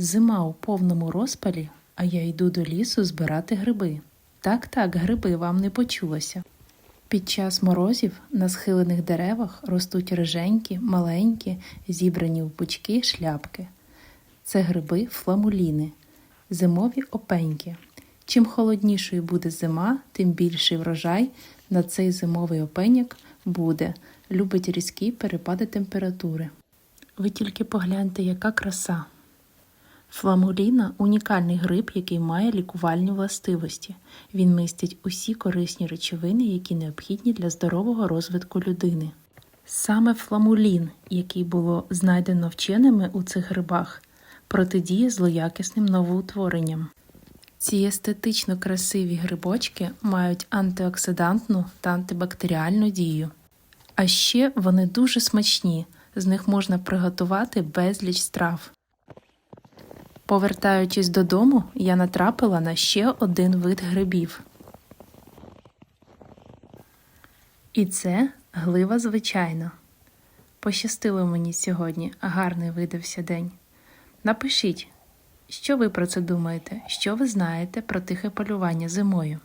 Зима у повному розпалі, а я йду до лісу збирати гриби. Так, так, гриби вам не почулося. Під час морозів на схилених деревах ростуть риженькі, маленькі, зібрані в пучки шляпки. Це гриби фламуліни, зимові опеньки. Чим холоднішою буде зима, тим більший врожай на цей зимовий опеняк буде. Любить різкі перепади температури. Ви тільки погляньте, яка краса. Фламуліна унікальний гриб, який має лікувальні властивості. Він містить усі корисні речовини, які необхідні для здорового розвитку людини. Саме фламулін, який було знайдено вченими у цих грибах, протидіє злоякісним новоутворенням. Ці естетично красиві грибочки мають антиоксидантну та антибактеріальну дію. А ще вони дуже смачні, з них можна приготувати безліч страв. Повертаючись додому, я натрапила на ще один вид грибів. І це глива звичайна. Пощастило мені сьогодні, гарний видався день. Напишіть, що ви про це думаєте, що ви знаєте про тихе полювання зимою.